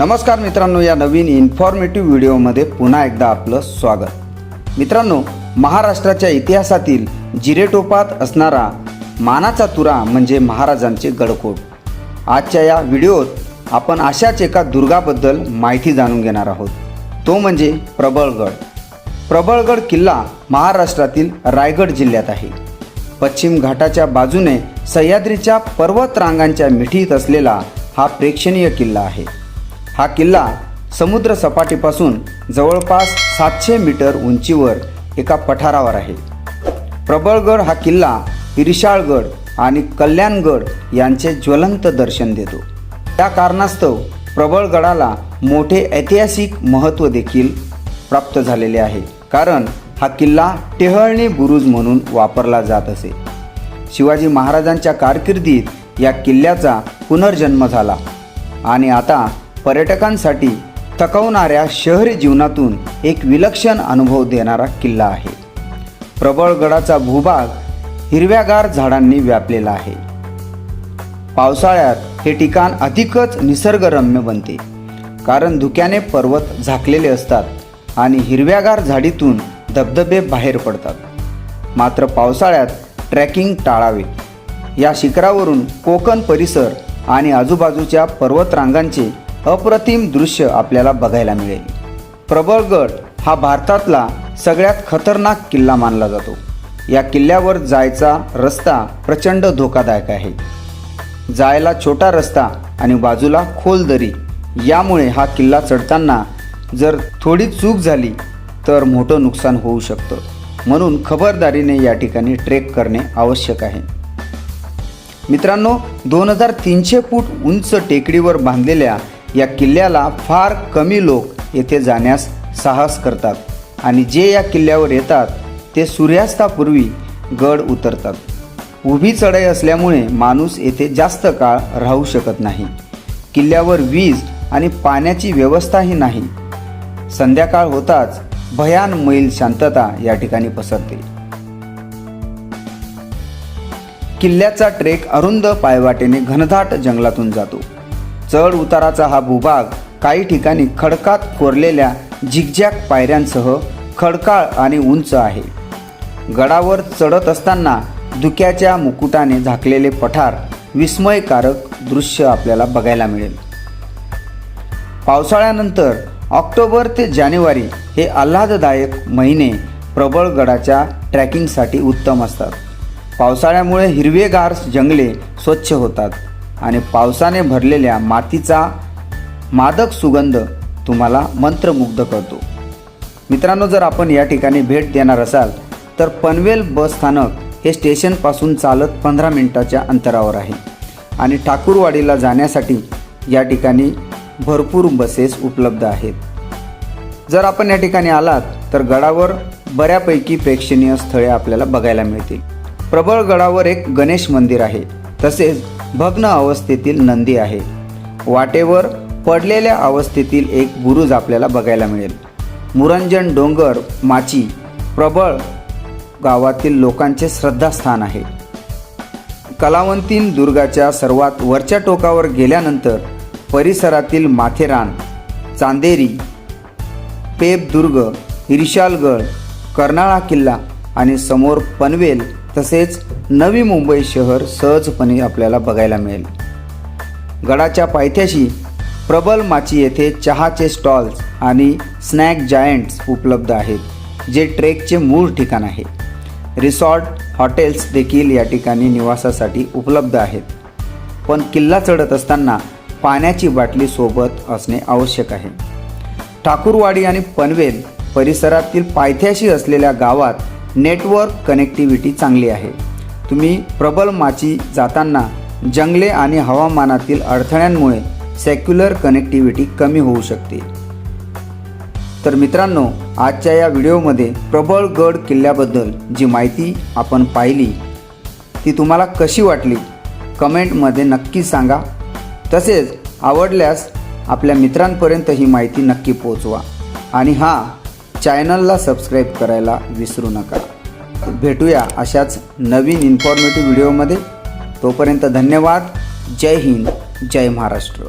नमस्कार मित्रांनो या नवीन इन्फॉर्मेटिव्ह व्हिडिओमध्ये पुन्हा एकदा आपलं स्वागत. मित्रांनो महाराष्ट्राच्या इतिहासातील जिरेटोपात असणारा मानाचा तुरा म्हणजे महाराजांचे गडकोट आजच्या या व्हिडिओत आपण अशाच एका दुर्गाबद्दल माहिती जाणून घेणार आहोत. तो म्हणजे प्रबळगड. प्रबळगड किल्ला महाराष्ट्रातील रायगड जिल्ह्यात आहे. पश्चिम घाटाच्या बाजूने सह्याद्रीच्या पर्वतरांगांच्या मिठीत असलेला हा प्रेक्षणीय किल्ला आहे. हा किल्ला समुद्र सपाटीपासून जवळपास सातशे मीटर उंचीवर एका पठारावर आहे. प्रबळगड हा किल्ला इरिशाळगड आणि कल्याणगड यांचे ज्वलंत दर्शन देतो. त्या कारणास्तव प्रबळगडाला मोठे ऐतिहासिक महत्त्व देखील प्राप्त झालेले आहे. कारण हा किल्ला टेहळणी बुरुज म्हणून वापरला जात असे. शिवाजी महाराजांच्या कारकिर्दीत या किल्ल्याचा पुनर्जन्म झाला आणि आता पर्यटकांसाठी थकवणाऱ्या शहरी जीवनातून एक विलक्षण अनुभव देणारा किल्ला आहे. प्रबळगडाचा भूभाग हिरव्यागार झाडांनी व्यापलेला आहे. पावसाळ्यात हे ठिकाण अधिकच निसर्गरम्य बनते कारण धुक्याने पर्वत झाकलेले असतात आणि हिरव्यागार झाडीतून धबधबे बाहेर पडतात. मात्र पावसाळ्यात ट्रॅकिंग टाळावे. या शिखरावरून कोकण परिसर आणि आजूबाजूच्या पर्वतरांगांचे अप्रतिम दृश्य आपल्याला बघायला मिळेल. प्रबळगड हा भारतातला सगळ्यात खतरनाक किल्ला मानला जातो. या किल्ल्यावर जायचा रस्ता प्रचंड धोकादायक आहे. जायला छोटा रस्ता आणि बाजूला खोल दरी यामुळे हा किल्ला चढताना जर थोडी चूक झाली तर मोठं नुकसान होऊ शकतं. म्हणून खबरदारीने या ठिकाणी ट्रेक करणे आवश्यक आहे. मित्रांनो दोन हजार तीनशे फूट उंच टेकडीवर बांधलेल्या या किल्ल्याला फार कमी लोक येथे जाण्यास साहस करतात आणि जे या किल्ल्यावर येतात ते सूर्यास्तापूर्वी गड उतरतात. उभी चढाई असल्यामुळे माणूस येथे जास्त काळ राहू शकत नाही. किल्ल्यावर वीज आणि पाण्याची व्यवस्थाही नाही. संध्याकाळ होताच भयान मैल शांतता या ठिकाणी पसरते. किल्ल्याचा ट्रेक अरुंद पायवाटेने घनदाट जंगलातून जातो. चढ उताराचा हा भूभाग काही ठिकाणी खडकात कोरलेल्या झिकझॅक पायऱ्यांसह खडकाळ आणि उंच आहे. गडावर चढत असताना धुक्याच्या मुकुटाने झाकलेले पठार विस्मयकारक दृश्य आपल्याला बघायला मिळेल. पावसाळ्यानंतर ऑक्टोबर ते जानेवारी हे आल्हाददायक महिने प्रबळ गडाच्या ट्रॅकिंगसाठी उत्तम असतात. पावसाळ्यामुळे हिरवेगार जंगले स्वच्छ होतात. आणि पावसाने भरलेल्या मातीचा मादक सुगंध तुम्हाला मंत्रमुग्ध करतो. मित्रांनो जर आपण या ठिकाणी भेट देणार असाल तर पनवेल बस स्थानक हे स्टेशनपासून चालत पंधरा मिनटाच्या अंतरावर आहे. आणि ठाकूरवाडीला जाण्यासाठी या ठिकाणी भरपूर बसेस उपलब्ध आहेत. जर आपण या ठिकाणी आलात तर गडावर बऱ्यापैकी प्रेक्षणीय स्थळे आपल्याला बघायला मिळतील. प्रबळ गडावर एक गणेश मंदिर आहे. तसेच भग्न अवस्थेतील नंदी आहे. वाटेवर पडलेल्या अवस्थेतील एक बुरुज आपल्याला बघायला मिळेल. मुरंजन डोंगर माची प्रबळ गावातील लोकांचे श्रद्धास्थान आहे. कलावंतीन दुर्गाच्या सर्वात वरच्या टोकावर गेल्यानंतर परिसरातील माथेरान चांदेरी पेबदुर्ग हिरिशालगड कर्नाळा किल्ला आणि समोर पनवेल तसेच नवी मुंबई शहर सहजपणे आपल्याला बघायला मिळेल. गडाच्या पायथ्याशी प्रबल माची येथे चहाचे स्टॉल्स आणि स्नॅक जायंट्स उपलब्ध आहेत जे ट्रेकचे मूळ ठिकाण आहे. रिसॉर्ट हॉटेल्स देखील या ठिकाणी निवासासाठी उपलब्ध आहेत. पण किल्ला चढत असताना पाण्याची बाटली सोबत असणे आवश्यक आहे. ठाकूरवाडी आणि पनवेल परिसरातील पायथ्याशी असलेल्या गावात नेटवर्क कनेक्टिव्हिटी चांगली आहे. तुम्ही प्रबल माची जाताना जंगले आणि हवामानातील अडथळ्यांमुळे सेक्युलर कनेक्टिव्हिटी कमी होऊ शकते. तर मित्रांनो आजच्या या व्हिडिओमध्ये प्रबळगड किल्ल्याबद्दल जी माहिती आपण पाहिली ती तुम्हाला कशी वाटली कमेंटमध्ये नक्की सांगा. तसेच आवडल्यास आपल्या मित्रांपर्यंत ही माहिती नक्की पोचवा आणि हां चॅनलला सबस्क्राईब करायला विसरू नका. भेटूया अशाच नवीन इन्फॉर्मेटिव्ह व्हिडिओमध्ये तोपर्यंत धन्यवाद. जय हिंद. जय महाराष्ट्र.